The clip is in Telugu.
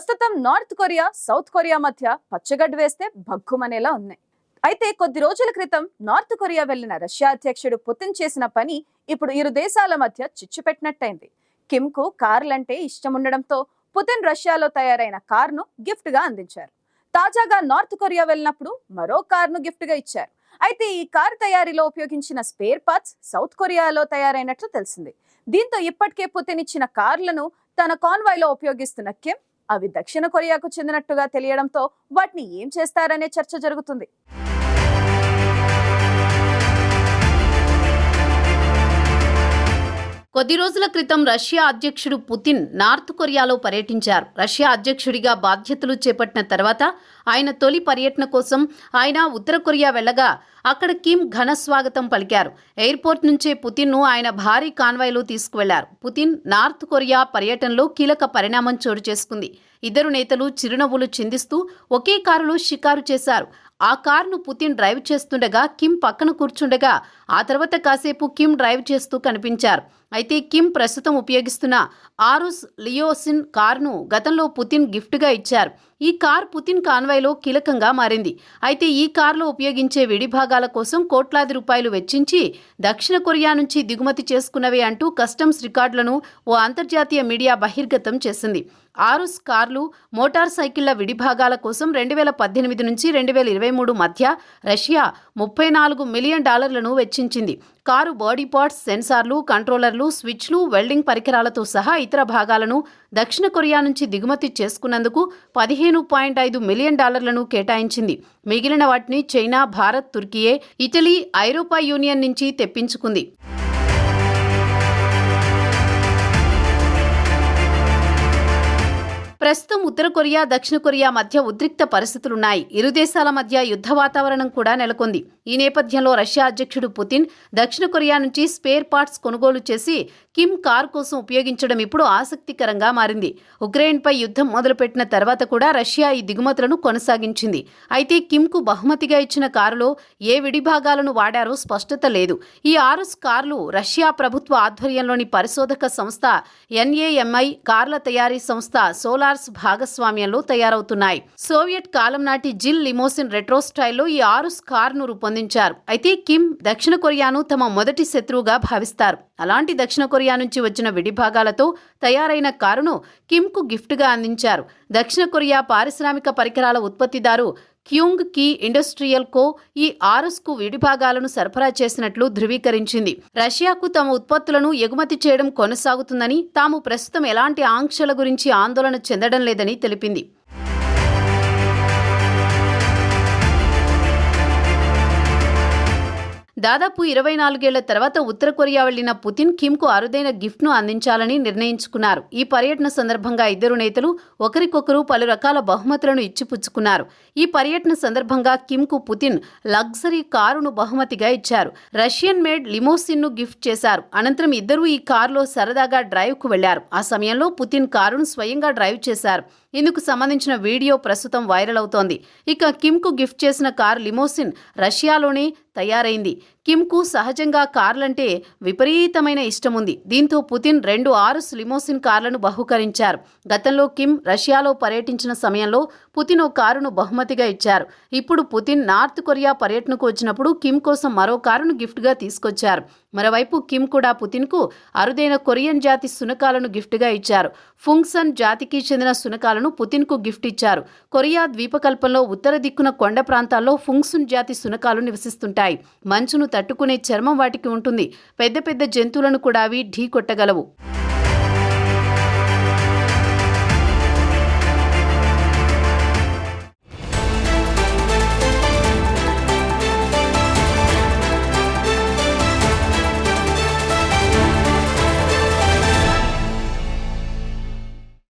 ప్రస్తుతం నార్త్ కొరియా సౌత్ కొరియా మధ్య పచ్చగడ్డ వేస్తే భగ్గుమనేలా ఉన్నాయి. అయితే కొద్ది రోజుల క్రితం నార్త్ కొరియా వెళ్ళిన రష్యా అధ్యక్షుడు పుతిన్ చేసిన పని ఇప్పుడు ఇరు దేశాల మధ్య చిచ్చు పెట్టినట్టయింది. కిమ్కు కార్లంటే ఇష్టం ఉండడంతో పుతిన్ రష్యాలో తయారైన కార్ను గిఫ్ట్గా అందించారు. తాజాగా నార్త్ కొరియా వెళ్ళినప్పుడు మరో కార్ను గిఫ్ట్గా ఇచ్చారు. అయితే ఈ కార్ తయారీలో ఉపయోగించిన స్పేర్ పార్ట్స్ సౌత్ కొరియాలో తయారైనట్లు తెలిసింది. దీంతో ఇప్పటికే పుతిన్ ఇచ్చిన కార్లను తన కాన్వాయ్లో ఉపయోగిస్తున్న కిమ్ అవి దక్షిణ కొరియాకు చెందినట్టుగా తెలియడంతో వాటిని ఏం చేస్తారనే చర్చ జరుగుతుంది. కొద్ది రోజుల క్రితం రష్యా అధ్యక్షుడు పుతిన్ నార్త్ కొరియాలో పర్యటించారు. రష్యా అధ్యక్షుడిగా బాధ్యతలు చేపట్టిన తర్వాత ఆయన తొలి పర్యటన కోసం ఆయన ఉత్తర కొరియా వెళ్ళగా అక్కడ కిమ్ ఘన స్వాగతం పలికారు. ఎయిర్పోర్ట్ నుంచే పుతిన్ను ఆయన భారీ కాన్వాయ్లో తీసుకువెళ్ళారు. పుతిన్ నార్త్ కొరియా పర్యటనలో కీలక పరిణామం చోటు చేసుకుంది. ఇద్దరు నేతలు చిరునవ్వులు చిందిస్తూ ఒకే కారులో షికారు చేశారు. ఆ కారును పుతిన్ డ్రైవ్ చేస్తుండగా కిమ్ పక్కన కూర్చుండగా ఆ తర్వాత కాసేపు కిమ్ డ్రైవ్ చేస్తూ కనిపించారు. అయితే కిమ్ ప్రస్తుతం ఉపయోగిస్తున్న ఆరుస్ లియోసిన్ కారును గతంలో పుతిన్ గిఫ్ట్గా ఇచ్చారు. ఈ కార్ పుతిన్ కాన్వాయ్లో కీలకంగా మారింది. అయితే ఈ కారులో ఉపయోగించే విడిభాగాల కోసం కోట్లాది రూపాయలు వెచ్చించి దక్షిణ కొరియా నుంచి దిగుమతి చేసుకున్నవే అంటూ కస్టమ్స్ రికార్డులను ఓ అంతర్జాతీయ మీడియా బహిర్గతం చేసింది. ఆరుస్ కార్ కార్లు మోటార్ సైకిళ్ళ విడిభాగాల కోసం రెండు వేల పద్దెనిమిది నుంచి రెండు వేల ఇరవై మూడు మధ్య రష్యా ముప్పై నాలుగు మిలియన్ డాలర్లను వెచ్చించింది. కారు బాడీ పార్ట్స్ సెన్సార్లు కంట్రోలర్లు స్విచ్లు వెల్డింగ్ పరికరాలతో సహా ఇతర భాగాలను దక్షిణ కొరియా నుంచి దిగుమతి చేసుకున్నందుకు పదిహేను పాయింట్ ఐదు మిలియన్ డాలర్లను కేటాయించింది. మిగిలిన వాటిని చైనా భారత్ తుర్కియే ఇటలీ ఐరోపా యూనియన్ నుంచి తెప్పించుకుంది. ప్రస్తుతం ఉత్తర కొరియా దక్షిణ కొరియా మధ్య ఉద్రిక్త పరిస్థితులున్నాయి. ఇరు దేశాల మధ్య యుద్ధ వాతావరణం కూడా నెలకొంది. ఈ నేపథ్యంలో రష్యా అధ్యక్షుడు పుతిన్ దక్షిణ కొరియా నుంచి స్పేర్ పార్ట్స్ కొనుగోలు చేసి కిమ్ కార్ కోసం ఉపయోగించడం ఇప్పుడు ఆసక్తికరంగా మారింది. ఉక్రెయిన్పై యుద్ధం మొదలుపెట్టిన తర్వాత కూడా రష్యా ఈ దిగుమతులను కొనసాగించింది. అయితే కిమ్కు బహుమతిగా ఇచ్చిన కారులో ఏ విడిభాగాలను వాడారో స్పష్టత లేదు. ఈ ఆరుస్ కార్లు రష్యా ప్రభుత్వ ఆధ్వర్యంలోని పరిశోధక సంస్థ ఎన్ఏఎంఐ కార్ల తయారీ సంస్థ సోలార్స్ భాగస్వామ్యంలో తయారవుతున్నాయి. సోవియట్ కాలం నాటి జిల్ లిమోసిన్ రెట్రో స్టైల్లో ఈ ఆరుస్ కార్ను రూపొందించారు. అయితే కిమ్ దక్షిణ కొరియాను తమ మొదటి శత్రువుగా భావిస్తారు. అలాంటి దక్షిణ కొరియా నుంచి వచ్చిన విడిభాగాలతో తయారైన కారును కిమ్కు గిఫ్ట్గా అందించారు. దక్షిణ కొరియా పారిశ్రామిక పరికరాల ఉత్పత్తిదారు క్యూంగ్ కీ ఇండస్ట్రియల్ కో ఈ ఆర్ఎస్కు విడిభాగాలను సరఫరా చేసినట్లు ధృవీకరించింది. రష్యాకు తమ ఉత్పత్తులను ఎగుమతి చేయడం కొనసాగుతుందని తాము ప్రస్తుతం ఎలాంటి ఆంక్షల గురించి ఆందోళన చెందడం లేదని తెలిపింది. దాదాపు ఇరవై నాలుగేళ్ళ తర్వాత ఉత్తర కొరియా వెళ్ళిన పుతిన్ కిమ్కు అరుదైన గిఫ్ట్ను అందించాలని నిర్ణయించుకున్నారు. ఈ పర్యటన సందర్భంగా ఇద్దరు నేతలు ఒకరికొకరు పలు రకాల బహుమతులను ఇచ్చిపుచ్చుకున్నారు. ఈ పర్యటన సందర్భంగా కిమ్కు పుతిన్ లగ్జరీ కారును బహుమతిగా ఇచ్చారు. రష్యన్ మేడ్ లిమోసిన్ను గిఫ్ట్ చేశారు. అనంతరం ఇద్దరూ ఈ కారులో సరదాగా డ్రైవ్కు వెళ్ళారు. ఆ సమయంలో పుతిన్ కారును స్వయంగా డ్రైవ్ చేశారు. ఇందుకు సంబంధించిన వీడియో ప్రస్తుతం వైరల్ అవుతోంది. ఇక కిమ్కు గిఫ్ట్ చేసిన కారు లిమోసిన్ రష్యాలోనే తయారైంది. కిమ్కు సహజంగా కార్లంటే విపరీతమైన ఇష్టం ఉంది దీంతో పుతిన్ రెండు ఆరు స్లిమోసిన్ కార్లను బహుకరించారు. గతంలో కిమ్ రష్యాలో పర్యటించిన సమయంలో పుతిన్ ఓ కారును బహుమతిగా ఇచ్చారు. ఇప్పుడు పుతిన్ నార్త్ కొరియా పర్యటనకు వచ్చినప్పుడు కిమ్ కోసం మరో కారును గిఫ్ట్గా తీసుకొచ్చారు. మరోవైపు కిమ్ కూడా పుతిన్కు అరుదైన కొరియన్ జాతి సునకాలను గిఫ్ట్గా ఇచ్చారు. ఫుంగ్సన్ జాతికి చెందిన సునకాలను పుతిన్కు గిఫ్ట్ ఇచ్చారు. కొరియా ద్వీపకల్పంలో ఉత్తర దిక్కున కొండ ప్రాంతాల్లో ఫుంగ్సున్ జాతి సునకాలు నివసిస్తుంటాయి. మంచును తట్టుకునే చర్మం వాటికి ఉంటుంది. పెద్ద పెద్ద జంతువులను కూడా అవి ఢీ కొట్టగలవు.